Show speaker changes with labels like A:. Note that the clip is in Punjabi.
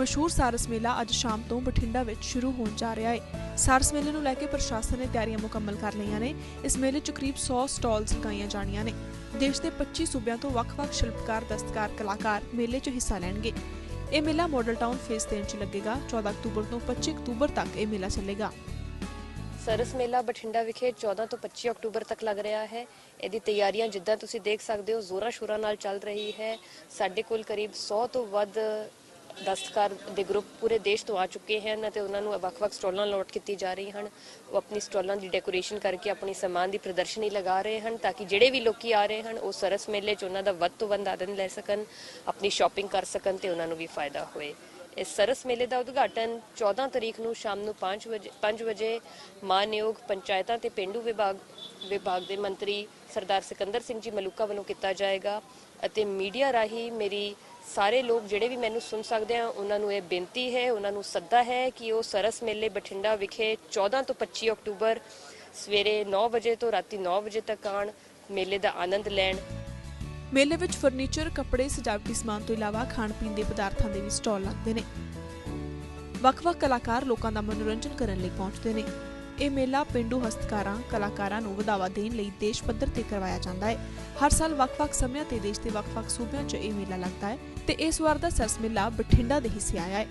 A: ਮਸ਼ਹੂਰ ਸਾਰਸ ਮੇਲਾ ਅੱਜ ਸ਼ਾਮ ਤੋਂ ਬਠਿੰਡਾ ਵਿੱਚ ਸ਼ੁਰੂ ਹੋਣ ਜਾ ਰਿਹਾ ਹੈ। ਸਾਰਸ ਮੇਲੇ ਨੂੰ ਲੈ ਕੇ ਪ੍ਰਸ਼ਾਸਨ ਨੇ ਤਿਆਰੀਆਂ ਮੁਕੰਮਲ ਕਰ ਲਈਆਂ ਨੇ। ਇਸ ਮੇਲੇ 'ਚ ਕਰੀਬ 100 ਸਟਾਲਸ ਲਗਾਈਆਂ ਜਾਣੀਆਂ ਨੇ। ਦੇਸ਼ ਦੇ 25 ਸੂਬਿਆਂ ਤੋਂ ਵੱਖ-ਵੱਖ ਸ਼ਿਲਪਕਾਰ, ਦਸਤਕਾਰ, ਕਲਾਕਾਰ ਮੇਲੇ 'ਚ ਹਿੱਸਾ ਲੈਣਗੇ। ਇਹ ਮੇਲਾ ਮਾਡਲ ਟਾਊਨ ਫੇਸ 3 'ਚ ਲੱਗੇਗਾ। 14 ਅਕਤੂਬਰ ਤੋਂ 25 ਅਕਤੂਬਰ ਤੱਕ ਇਹ ਮੇਲਾ ਚੱਲੇਗਾ।
B: ਸਰਸ ਮੇਲਾ ਬਠਿੰਡਾ ਵਿਖੇ 14 ਤੋਂ 25 ਅਕਤੂਬਰ ਤੱਕ ਲੱਗ ਰਿਹਾ ਹੈ। ਇਹਦੀ ਤਿਆਰੀਆਂ ਜਿੱਦਾਂ ਤੁਸੀਂ ਦੇਖ ਸਕਦੇ ਹੋ ਜ਼ੋਰਾਂ ਸ਼ੋਰਾਂ ਨਾਲ ਚੱਲ ਰਹੀ ਹੈ। ਸਾਡੇ ਕੋਲ ਕਰੀਬ 100 ਤੋਂ ਵੱਧ ਦਸਤਕਾਰ ਦੇ ਗਰੁੱਪ ਪੂਰੇ ਦੇਸ਼ ਤੋਂ ਆ ਚੁੱਕੇ ਹਨ ਅਤੇ ਉਹਨਾਂ ਨੂੰ ਵੱਖ-ਵੱਖ ਸਟਾਲਾਂ ਲੋਟ ਕੀਤੀ ਜਾ ਰਹੀ ਹਨ। ਉਹ ਆਪਣੀ ਸਟਾਲਾਂ ਦੀ ਡੈਕੋਰੇਸ਼ਨ ਕਰਕੇ ਆਪਣੀ ਸਮਾਨ ਦੀ ਪ੍ਰਦਰਸ਼ਨੀ ਲਗਾ ਰਹੇ ਹਨ ਤਾਂ ਕਿ ਜਿਹੜੇ ਵੀ ਲੋਕੀ ਆ ਰਹੇ ਹਨ, ਉਹ ਸਰਸ ਮੇਲੇ 'ਚ ਉਹਨਾਂ ਦਾ ਵੱਧ ਤੋਂ ਵੱਧ ਆਨੰਦ ਲੈ ਸਕਣ, ਆਪਣੀ ਸ਼ਾਪਿੰਗ ਕਰ ਸਕਣ ਤੇ ਉਹਨਾਂ ਨੂੰ ਵੀ ਫਾਇਦਾ ਹੋਵੇ। ਇਸ ਸਰਸ ਮੇਲੇ ਦਾ ਉਦਘਾਟਨ 14 ਤਰੀਕ ਨੂੰ ਸ਼ਾਮ ਨੂੰ 5 ਵਜੇ 5 ਵਜੇ ਮਾਨਯੋਗ ਪੰਚਾਇਤਾਂ ਤੇ ਪਿੰਡੂ ਵਿਭਾਗ ਵਿਭਾਗ ਦੇ ਮੰਤਰੀ ਸਰਦਾਰ ਸਿਕੰਦਰ ਸਿੰਘ ਜੀ ਮਲੂਕਾ ਵੱਲੋਂ ਕੀਤਾ ਜਾਏਗਾ ਅਤੇ ਮੀਡੀਆ ਰਾਹੀਂ ਮੇਰੀ ਸਾਰੇ ਲੋਕ ਜਿਹੜੇ ਵੀ ਮੈਨੂੰ ਸੁਣ ਸਕਦੇ ਆ ਉਹਨਾਂ ਨੂੰ ਇਹ ਬੇਨਤੀ ਹੈ ਉਹਨਾਂ ਨੂੰ ਸੱਦਾ ਹੈ ਕਿ ਉਹ ਸਰਸ ਮੇਲੇ ਬਠਿੰਡਾ ਵਿਖੇ 14 ਤੋਂ 25 ਅਕਤੂਬਰ ਸਵੇਰੇ 9 ਵਜੇ ਤੋਂ ਰਾਤੀ 9 ਵਜੇ ਤੱਕ ਆਣ ਮੇਲੇ ਦਾ ਆਨੰਦ ਲੈਣ
A: ਮੇਲੇ ਵਿੱਚ ਫਰਨੀਚਰ, ਕੱਪੜੇ, ਸਜਾਵਟੀ ਸਮਾਨ ਤੋਂ ਇਲਾਵਾ ਖਾਣ ਪੀਣ ਦੇ ਪਦਾਰਥਾਂ ਦੇ ਵੀ ਸਟਾਲ ਲੱਗਦੇ ਨੇ। ਵੱਖ-ਵੱਖ ਕਲਾਕਾਰ ਲੋਕਾਂ ਦਾ ਮਨੋਰੰਜਨ ਕਰਨ ਲਈ ਪਹੁੰਚਦੇ ਨੇ। ਇਹ ਮੇਲਾ ਪਿੰਡੂ ਹਸਤਕਾਰਾਂ, ਕਲਾਕਾਰਾਂ ਨੂੰ ਵਧਾਵਾ ਦੇਣ ਲਈ ਦੇਸ਼ ਪੱਧਰ ਤੇ ਕਰਵਾਇਆ ਜਾਂਦਾ ਹੈ। ਹਰ ਸਾਲ ਵੱਖ-ਵੱਖ ਸਮਿਆਂ ਤੇ ਦੇਸ਼ ਦੇ ਵੱਖ-ਵੱਖ ਸੂਬਿਆਂ 'ਚ ਇਹ ਮੇਲਾ ਲੱਗਦਾ ਹੈ ਤੇ ਇਸ ਵਾਰ ਦਾ ਸਰਸ ਮੇਲਾ ਬਠਿੰਡਾ ਦੇ ਹਿੱਸੇ ਆਇਆ ਹੈ।